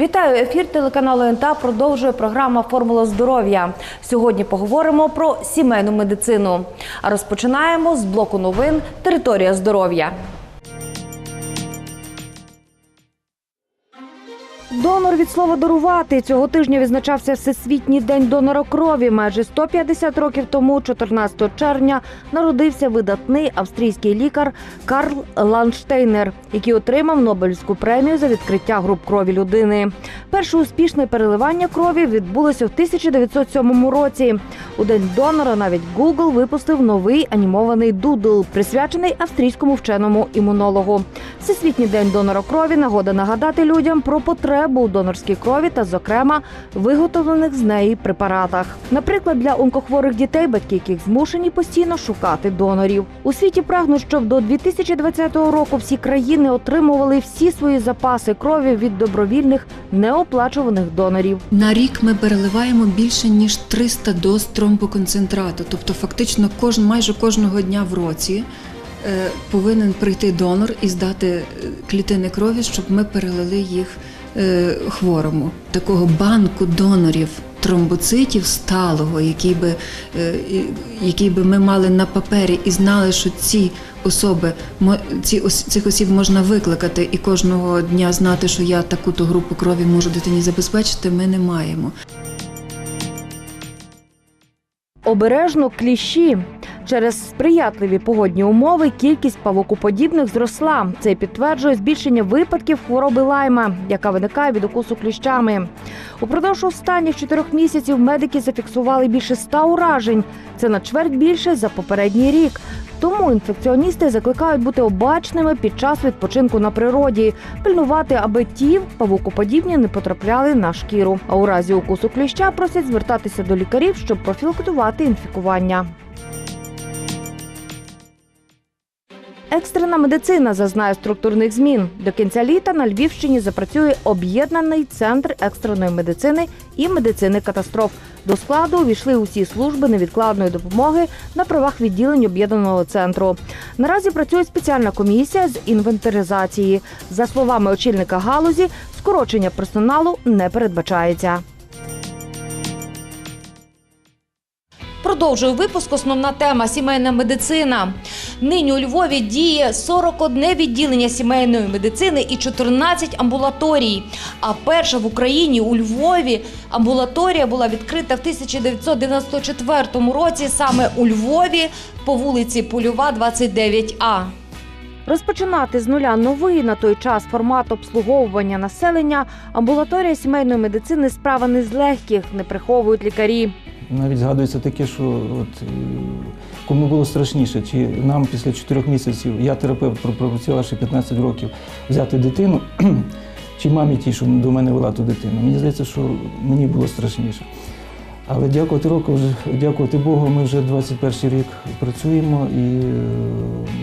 Вітаю! Ефір телеканалу НТА продовжує програма Формула здоров'я. Сьогодні поговоримо про сімейну медицину. А розпочинаємо з блоку новин Територія здоров'я. Донор від слова дарувати цього тижня відзначався Всесвітній день донора крові. Майже 150 років тому, 14 червня, народився видатний австрійський лікар Карл Ланштейнер, який отримав Нобелівську премію за відкриття груп крові людини. Перше успішне переливання крові відбулося в 1907 році. У день донора навіть Google випустив новий анімований дудл, присвячений австрійському вченому імунологу. Всесвітній день донора крові нагода нагадати людям про потребу у донорській крові та, зокрема, виготовлених з неї препаратах. Наприклад, для онкохворих дітей, батьки яких змушені постійно шукати донорів. У світі прагнуть, щоб до 2020 року всі країни отримували всі свої запаси крові від добровільних неоплачуваних донорів. На рік ми переливаємо більше ніж 300 доз тромбоконцентрату. Тобто, фактично, кожен майже кожного дня в році е, повинен прийти донор і здати е, клітини крові, щоб ми перелили їх хворому. Такого банку донорів. Тромбоцитів сталого, який би, е, який би ми мали на папері і знали, що ці особи ці цих осіб можна викликати і кожного дня знати, що я таку-то групу крові можу дитині забезпечити. Ми не маємо. Обережно кліщі. Через сприятливі погодні умови кількість павукоподібних зросла. Це підтверджує збільшення випадків хвороби лайма, яка виникає від укусу кліщами. Упродовж останніх чотирьох місяців медики зафіксували більше ста уражень. Це на чверть більше за попередній рік. Тому інфекціоністи закликають бути обачними під час відпочинку на природі, пильнувати, аби ті павукоподібні не потрапляли на шкіру. А у разі укусу кліща просять звертатися до лікарів, щоб профілактувати інфікування. Екстрена медицина зазнає структурних змін. До кінця літа на Львівщині запрацює об'єднаний центр екстреної медицини і медицини катастроф. До складу увійшли усі служби невідкладної допомоги на правах відділень об'єднаного центру. Наразі працює спеціальна комісія з інвентаризації. За словами очільника галузі, скорочення персоналу не передбачається. Продовжую випуск. Основна тема сімейна медицина. Нині у Львові діє 41 відділення сімейної медицини і 14 амбулаторій. А перша в Україні у Львові амбулаторія була відкрита в 1994 році саме у Львові по вулиці Польова, 29А. Розпочинати з нуля новий на той час формат обслуговування населення амбулаторія сімейної медицини справа не з легких, не приховують лікарі. Навіть згадується таке, що от, е, кому було страшніше, чи нам після чотирьох місяців, я терапевт, пропрацювавши 15 років, взяти дитину, чи мамі ті, що до мене вела ту дитину. Мені здається, що мені було страшніше. Але дякувати року, дякувати Богу, ми вже 21 рік працюємо і е,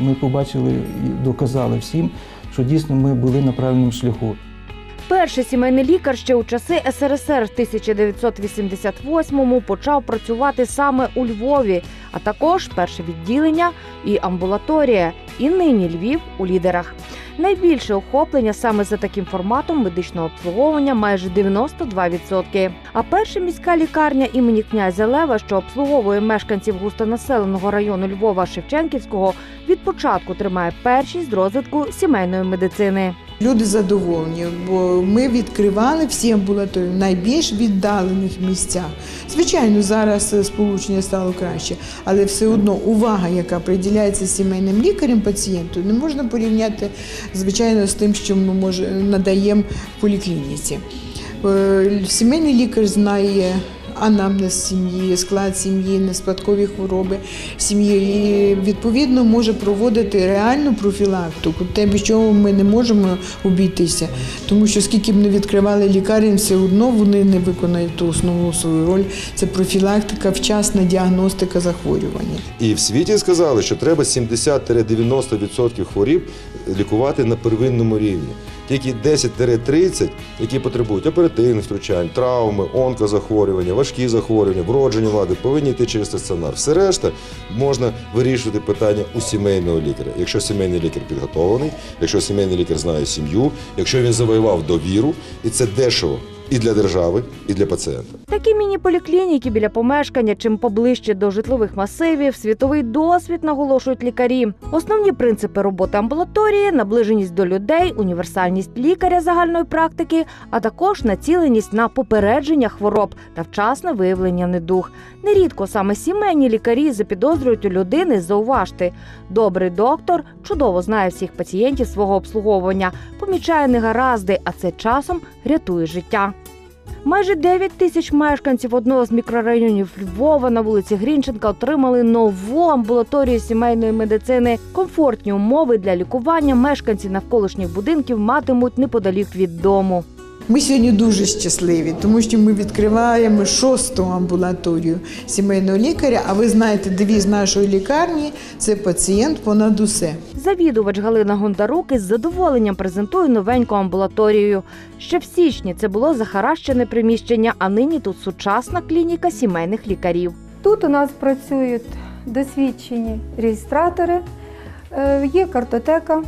ми побачили і доказали всім, що дійсно ми були на правильному шляху. Перший сімейний лікар ще у часи СРСР в 1988-му почав працювати саме у Львові, а також перше відділення і амбулаторія. І нині Львів у лідерах. Найбільше охоплення саме за таким форматом медичного обслуговування майже 92%. А перша міська лікарня імені князя Лева, що обслуговує мешканців густонаселеного району Львова Шевченківського, від початку тримає першість розвитку сімейної медицини. Люди задоволені, бо ми відкривали всі амбулаторії в найбільш віддалених місцях. Звичайно, зараз сполучення стало краще, але все одно увага, яка приділяється сімейним лікарем пацієнту, не можна порівняти звичайно з тим, що ми може, надаємо в поліклініці. Е, Сімейний лікар знає анамнез сім'ї, склад сім'ї, неспадкові хвороби сім'ї і відповідно може проводити реальну профілактику, те, без чого ми не можемо обійтися. Тому що скільки б не відкривали лікарень, все одно вони не виконають ту основну свою роль. Це профілактика, вчасна діагностика захворювання. І в світі сказали, що треба 70-90% хворіб лікувати на первинному рівні. Тільки 10-30, які потребують оперативних втручань, травми, онкозахворювання, важкі захворювання, вроджені вади, повинні йти через стаціонар. Все решта можна вирішувати питання у сімейного лікаря. Якщо сімейний лікар підготовлений, якщо сімейний лікар знає сім'ю, якщо він завоював довіру, і це дешево і для держави, і для пацієнта. Такі міні-поліклініки біля помешкання, чим поближче до житлових масивів, світовий досвід наголошують лікарі. Основні принципи роботи амбулаторії наближеність до людей, універсальність лікаря загальної практики, а також націленість на попередження хвороб та вчасне виявлення недуг. Нерідко саме сімейні лікарі запідозрюють у людини зауважте. Добрий доктор чудово знає всіх пацієнтів свого обслуговування, помічає негаразди, а це часом рятує життя. Майже 9 тисяч мешканців одного з мікрорайонів Львова на вулиці Грінченка отримали нову амбулаторію сімейної медицини. Комфортні умови для лікування мешканці навколишніх будинків матимуть неподалік від дому. Ми сьогодні дуже щасливі, тому що ми відкриваємо шосту амбулаторію сімейного лікаря. А ви знаєте, девіз нашої лікарні це пацієнт понад усе. Завідувач Галина Гондарук із задоволенням презентує новеньку амбулаторію. Ще в січні це було захаращене приміщення, а нині тут сучасна клініка сімейних лікарів. Тут у нас працюють досвідчені реєстратори, е, є картотека.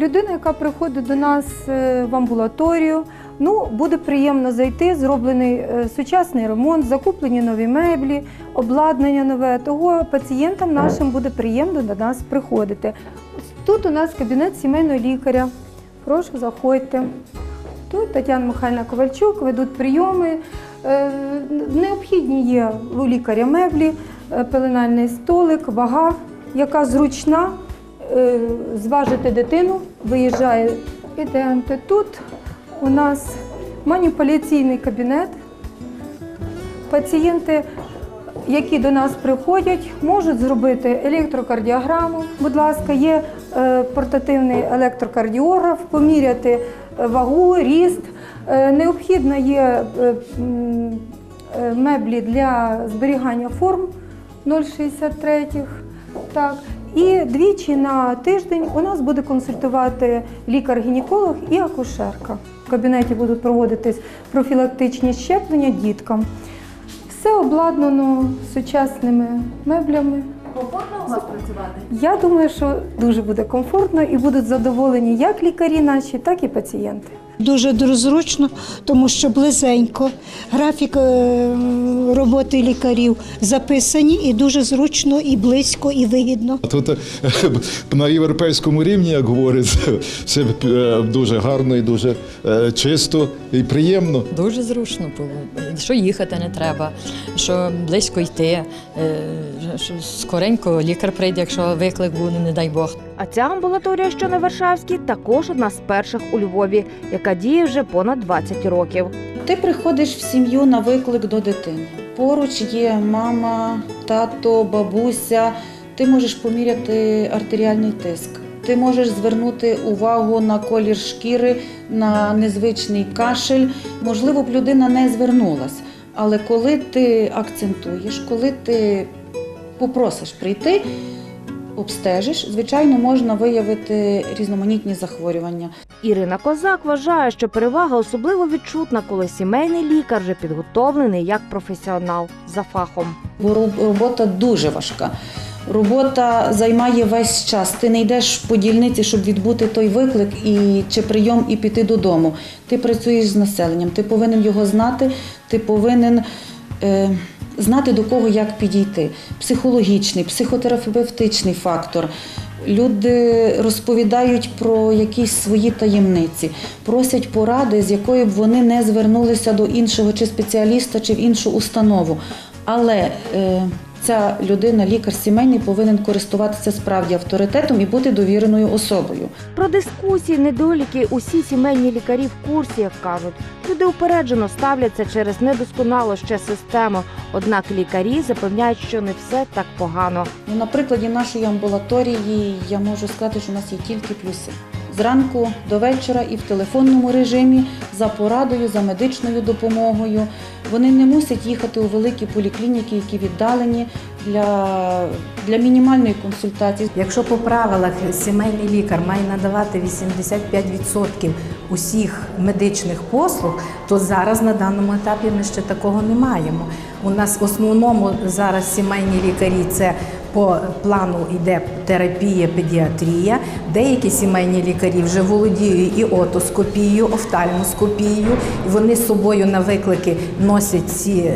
Людина, яка приходить до нас е, в амбулаторію, ну, буде приємно зайти, зроблений е, сучасний ремонт, закуплені нові меблі, обладнання нове. Того пацієнтам нашим буде приємно до нас приходити. Тут у нас кабінет сімейного лікаря. Прошу, заходьте. Тут Тетяна Михайлівна Ковальчук ведуть прийоми. Е, Необхідні є у лікаря меблі, е, пеленальний столик, вага, яка зручна. Зважити дитину, виїжджає. Ідемте. Тут у нас маніпуляційний кабінет. Пацієнти, які до нас приходять, можуть зробити електрокардіограму. Будь ласка, є е, портативний електрокардіограф, поміряти е, вагу, ріст. Е, Необхідно є меблі для зберігання форм 0,63. Так. І двічі на тиждень у нас буде консультувати лікар-гінеколог і акушерка. В кабінеті будуть проводитись профілактичні щеплення діткам. Все обладнано сучасними меблями. Комфортно у вас працювати? Я думаю, що дуже буде комфортно і будуть задоволені як лікарі наші, так і пацієнти. Дуже дуже зручно, тому що близенько. Графік е, роботи лікарів записані і дуже зручно, і близько, і вигідно. Тут е, на європейському рівні, як говориться, все е, дуже гарно і дуже чисто і приємно. Дуже зручно, бо що їхати не треба, що близько йти, що скоренько лікар прийде, якщо виклик буде, не дай Бог. А ця амбулаторія, що на Варшавській, також одна з перших у Львові, яка діє вже понад 20 років. Ти приходиш в сім'ю на виклик до дитини. Поруч є мама, тато, бабуся. Ти можеш поміряти артеріальний тиск. Ти можеш звернути увагу на колір шкіри, на незвичний кашель. Можливо, б людина не звернулась. Але коли ти акцентуєш, коли ти попросиш прийти, обстежиш, звичайно, можна виявити різноманітні захворювання. Ірина Козак вважає, що перевага особливо відчутна, коли сімейний лікар вже підготовлений як професіонал за фахом. Бо робота дуже важка. Робота займає весь час. Ти не йдеш по дільниці, щоб відбути той виклик і чи прийом і піти додому. Ти працюєш з населенням, ти повинен його знати, ти повинен е, знати до кого як підійти. Психологічний, психотерапевтичний фактор. Люди розповідають про якісь свої таємниці, просять поради, з якої б вони не звернулися до іншого чи спеціаліста, чи в іншу установу. Але е, ця людина, лікар сімейний, повинен користуватися справді авторитетом і бути довіреною особою. Про дискусії, недоліки усі сімейні лікарі в курсі, як кажуть. Люди упереджено ставляться через недосконалу ще систему. Однак лікарі запевняють, що не все так погано. Ну, на прикладі нашої амбулаторії я можу сказати, що у нас є тільки плюси. Зранку до вечора і в телефонному режимі за порадою, за медичною допомогою. Вони не мусять їхати у великі поліклініки, які віддалені для, для мінімальної консультації. Якщо по правилах сімейний лікар має надавати 85% усіх медичних послуг, то зараз на даному етапі ми ще такого не маємо. У нас в основному зараз сімейні лікарі це по плану йде терапія, педіатрія. Деякі сімейні лікарі вже володіють і отоскопією, офтальмоскопією. Вони з собою на виклики носять ці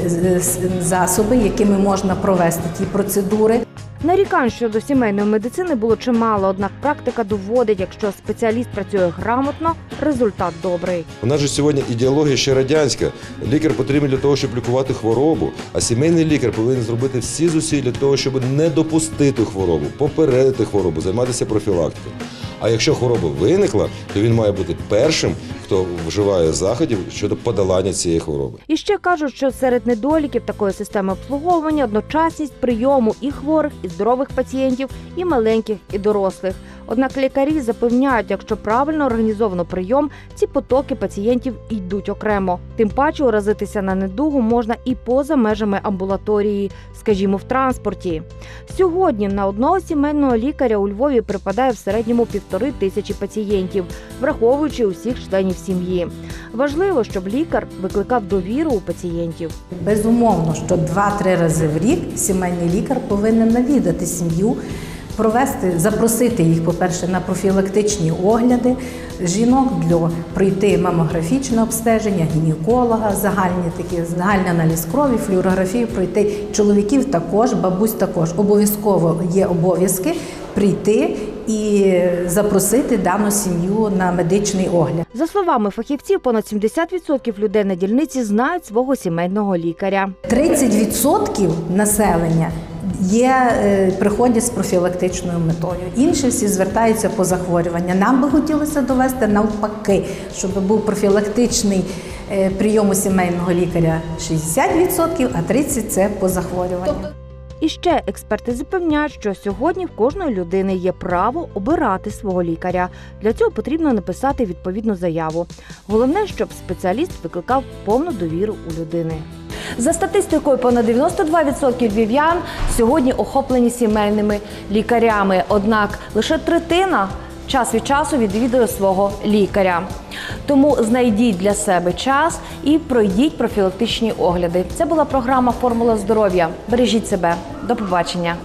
засоби, якими можна провести ті процедури. Нарікань щодо сімейної медицини було чимало, однак практика доводить, якщо спеціаліст працює грамотно, результат добрий. У нас же сьогодні ідеологія ще радянська. Лікар потрібен для того, щоб лікувати хворобу, а сімейний лікар повинен зробити всі зусилля для того, щоб не допустити хворобу, попередити хворобу, займатися профілактикою. А якщо хвороба виникла, то він має бути першим, хто вживає заходів щодо подолання цієї хвороби. І ще кажуть, що серед недоліків такої системи обслуговування одночасність прийому і хворих, і здорових пацієнтів, і маленьких, і дорослих. Однак лікарі запевняють, якщо правильно організовано прийом, ці потоки пацієнтів йдуть окремо. Тим паче уразитися на недугу можна і поза межами амбулаторії, скажімо, в транспорті. Сьогодні на одного сімейного лікаря у Львові припадає в середньому півтори тисячі пацієнтів, враховуючи усіх членів сім'ї. Важливо, щоб лікар викликав довіру у пацієнтів. Безумовно, що 2-3 рази в рік сімейний лікар повинен навідати сім'ю, провести, запросити їх, по-перше, на профілактичні огляди жінок для пройти мамографічне обстеження, гінеколога, загальні такі загальний аналіз крові, флюорографію пройти. Чоловіків також, бабусь також. Обов'язково є обов'язки прийти і запросити дану сім'ю на медичний огляд. За словами фахівців, понад 70% людей на дільниці знають свого сімейного лікаря. 30% населення є е, приходять з профілактичною метою. Інші всі звертаються по захворювання. Нам би хотілося довести навпаки, щоб був профілактичний е, прийом у сімейного лікаря 60%, а 30% – це по захворюванню. І ще експерти запевняють, що сьогодні в кожної людини є право обирати свого лікаря. Для цього потрібно написати відповідну заяву. Головне, щоб спеціаліст викликав повну довіру у людини. За статистикою, понад 92% львів'ян сьогодні охоплені сімейними лікарями. Однак лише третина час від часу відвідує свого лікаря. Тому знайдіть для себе час і пройдіть профілактичні огляди. Це була програма Формула здоров'я. Бережіть себе. До побачення.